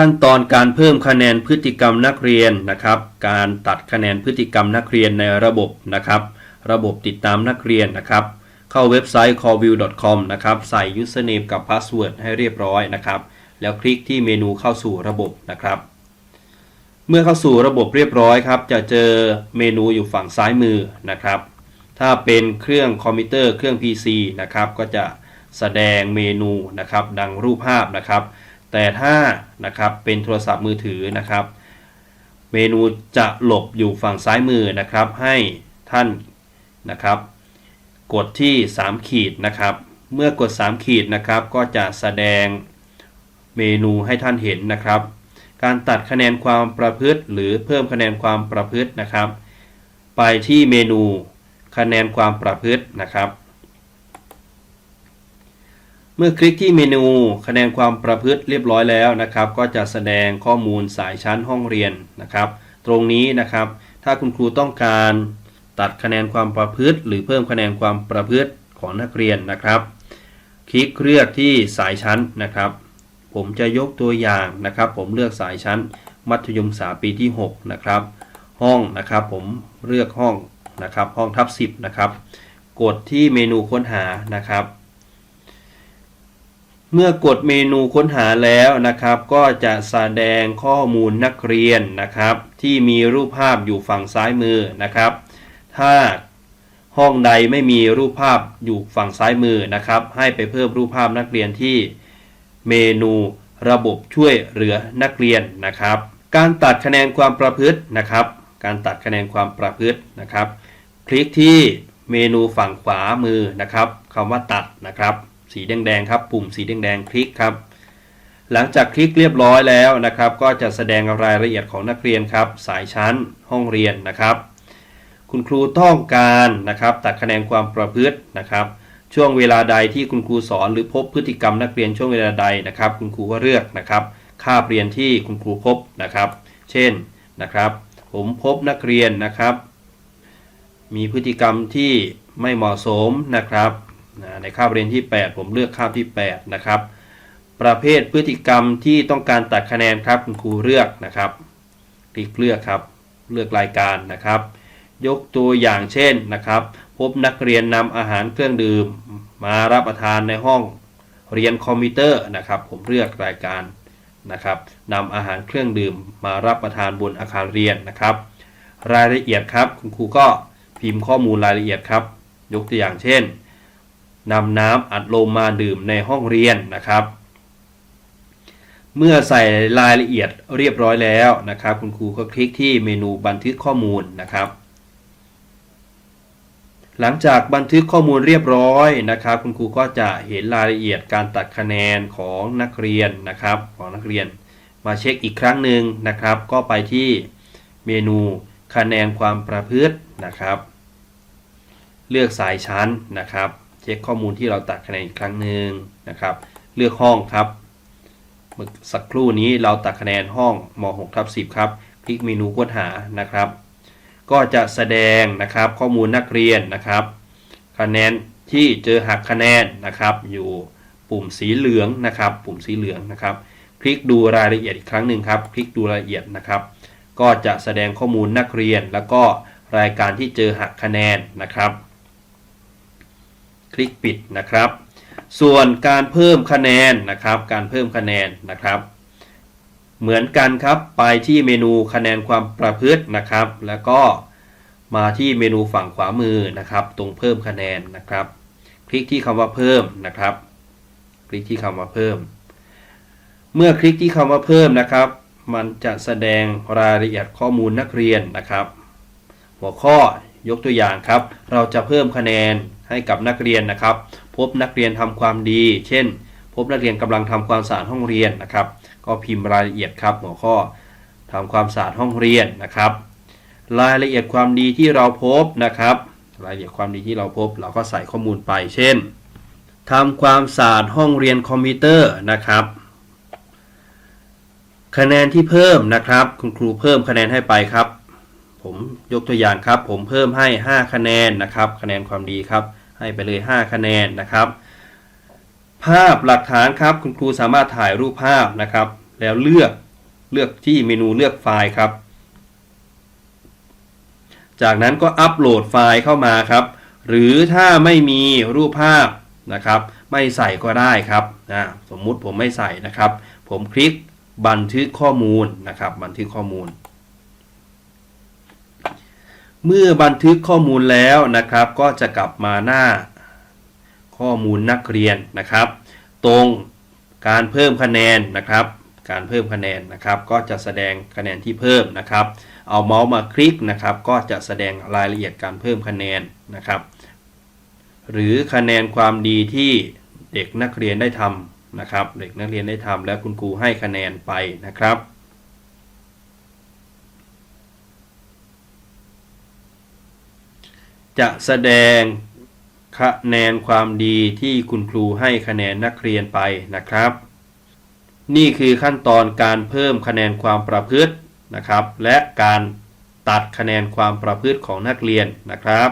ขั้นตอนการเพิ่มคะแนนพฤติกรรมนักเรียนนะครับ การตัดคะแนนพฤติกรรมนักเรียนในระบบนะครับ ระบบติดตามนักเรียนนะครับ เข้าเว็บไซต์ callview.com นะครับใส่ username กับ password ให้เรียบร้อยนะครับ แล้วคลิกที่เมนูเข้าสู่ระบบนะครับ เมื่อเข้าสู่ระบบเรียบร้อยครับ จะเจอเมนูอยู่ฝั่งซ้ายมือนะครับ ถ้าเป็นเครื่องคอมพิวเตอร์เครื่อง PC นะครับก็จะแสดงเมนูนะครับ ดังรูปภาพนะครับ แต่ถ้านะครับเป็นโทรศัพท์มือถือนะครับ เมนูจะหลบอยู่ฝั่งซ้ายมือนะครับ ให้ท่านนะครับ กดที่ 3 ขีดนะครับ เมื่อกด 3 ขีดนะครับ ก็จะแสดงเมนูให้ท่านเห็นนะครับ การตัดคะแนนความประพฤติ หรือเพิ่มคะแนนความประพฤตินะครับ ไปที่เมนูคะแนนความประพฤตินะครับ เมื่อคลิกที่เมนูคะแนนความประพฤติเรียบร้อยแล้วนะครับ ก็จะแสดงข้อมูลสายชั้นห้องเรียนนะครับ ตรงนี้นะครับ ถ้าคุณครูต้องการตัดคะแนนความประพฤติ หรือเพิ่มคะแนนความประพฤติของนักเรียนนะครับ คลิกเลือกที่สายชั้นนะครับ ผมจะยกตัวอย่างนะครับ ผมเลือกสายชั้น มัธยมศึกษาปีที่ 6 นะครับ ห้องนะครับผมเลือกห้องนะครับ ห้องทับ10นะครับ กดที่เมนูค้นหานะครับ เมื่อกดเมนูค้นหาแล้วนะครับ ก็จะแสดงข้อมูลนักเรียนนะครับ ที่มีรูปภาพอยู่ฝั่งซ้ายมือนะครับ ถ้าห้องใดไม่มีรูปภาพอยู่ฝั่งซ้ายมือนะครับ ให้ไปเพิ่มรูปภาพนักเรียนที่เมนูระบบช่วยเหลือนักเรียนนะครับ การตัดคะแนนความประพฤตินะครับ การตัดคะแนนความประพฤตินะครับ คลิกที่เมนูฝั่งขวามือนะครับคำว่าตัดนะครับ สีแดงๆครับ ปุ่มสีแดงๆคลิกครับ หลังจากคลิกเรียบร้อยแล้วนะครับ ก็จะแสดงรายละเอียดของนักเรียนครับ สายชั้น ห้องเรียนนะครับ คุณครูต้องการนะครับ ตัดคะแนนความประพฤตินะครับ ช่วงเวลาใดที่คุณครูสอนหรือพบพฤติกรรมนักเรียนช่วงเวลาใดนะครับ คุณครูก็เลือกนะครับค่าเรียนที่คุณครูพบนะครับ เช่นนะครับ ผมพบนักเรียนนะครับ มีพฤติกรรมที่ไม่เหมาะสมนะครับ ในคาบเรียนที่ 8 ผมเลือกคาบที่ 8 นะครับ ประเภทพฤติกรรมที่ต้องการตัดคะแนนครับคุณครูเลือกนะครับ คลิกเลือกครับ เลือกรายการนะครับ ยกตัวอย่างเช่นนะครับ พบนักเรียนนำอาหารเครื่องดื่ม มารับประทานในห้องเรียนคอมพิวเตอร์นะครับ ผมเลือกรายการนะครับนำอาหารเครื่องดื่มมารับประทานบนอาคารเรียนนะครับ รายละเอียดครับ คุณครูก็พิมพ์ข้อมูลรายละเอียดครับ ยกตัวอย่างเช่น นำน้ำอัดลมมาดื่มในห้องเรียนนะครับ เมื่อใส่รายละเอียดเรียบร้อยแล้วนะครับ คุณครูก็คลิกที่เมนูบันทึกข้อมูลนะครับ หลังจากบันทึกข้อมูลเรียบร้อยนะครับ คุณครูก็จะเห็นรายละเอียดการตัดคะแนนของนักเรียนนะครับของนักเรียน มาเช็คอีกครั้งหนึ่งนะครับ ก็ไปที่เมนูคะแนนความประพฤตินะครับ เลือกสายชั้นนะครับ ช็คข้อมูลที่เราตัดคะแนนอีกครั้งหนึ่งนะครับ เลือกห้องครับเมื่อสักครู่นี้เราตัดคะแนนห้องม6ทับ10 ครับ คลิกเมนูค้นหานะครับ ก็จะแสดงนะครับข้อมูลนักเรียนนะครับ คะแนนที่เจอหักคะแนนนะครับ อยู่ปุ่มสีเหลืองนะครับ ปุ่มสีเหลืองนะครับ คลิกดูรายละเอียดอีกครั้งหนึ่งครับ คลิกดูรายละเอียดนะครับ ก็จะแสดงข้อมูลนักเรียน แล้วก็รายการที่เจอหักคะแนนนะครับ คลิกปิดนะครับ ส่วนการเพิ่มคะแนนนะครับ การเพิ่มคะแนนนะครับ เหมือนกันครับไปที่เมนูคะแนนความประพฤตินะครับ แล้วก็มาที่เมนูฝั่งขวามือนะครับ ตรงเพิ่มคะแนนนะครับ คลิกที่คำว่าเพิ่มนะครับ คลิกที่คำว่าเพิ่ม เมื่อคลิกที่คำว่าเพิ่มนะครับ มันจะแสดงรายละเอียดข้อมูลนักเรียนนะครับ หัวข้อยกตัวอย่างครับ เราจะเพิ่มคะแนน ให้กับนักเรียนนะครับ พบนักเรียนทำความดี เช่น พบนักเรียนกำลังทำความสะอาดห้องเรียนนะครับ ก็พิมพ์รายละเอียดครับ หัวข้อทำความสะอาดห้องเรียนนะครับ รายละเอียดความดีที่เราพบนะครับ รายละเอียดความดีที่เราพบ เราก็ใส่ข้อมูลไป เช่นทำความสะอาดห้องเรียนคอมพิวเตอร์นะครับ คะแนนที่เพิ่มนะครับ คุณครูเพิ่มคะแนนให้ไปครับ ผมยกตัวอย่างครับ ผมเพิ่มให้ 5 คะแนนนะครับ คะแนนความดีครับ ให้ไปเลย 5 คะแนนนะครับ ภาพหลักฐานครับ คุณครูสามารถถ่ายรูปภาพนะครับ แล้วเลือกเลือกที่เมนูเลือกไฟล์ครับ จากนั้นก็อัปโหลดไฟล์เข้ามาครับ หรือถ้าไม่มีรูปภาพนะครับ ไม่ใส่ก็ได้ครับนะสมมุติผมไม่ใส่นะครับ ผมคลิกบันทึกข้อมูลนะครับ บันทึกข้อมูล เมื่อบันทึกข้อมูลแล้วนะครับ ก็จะกลับมาหน้า ข้อมูลนักเรียนนะครับ ตรงการเพิ่มคะแนนนะครับ การเพิ่มคะแนนนะครับ ก็จะแสดงคะแนนที่เพิ่มนะครับ เอาเมาส์มาคลิกนะครับ ก็จะแสดงรายละเอียดการเพิ่มคะแนนนะครับ หรือคะแนนความดีที่เด็กนักเรียนได้ทำนะครับ เด็กนักเรียนได้ทำและคุณครูให้คะแนนไปนะครับ จะแสดงคะแนนความดีที่คุณครูให้คะแนนนักเรียนไปนะครับ นี่คือขั้นตอนการเพิ่มคะแนนความประพฤตินะครับ และการตัดคะแนนความประพฤติของนักเรียนนะครับ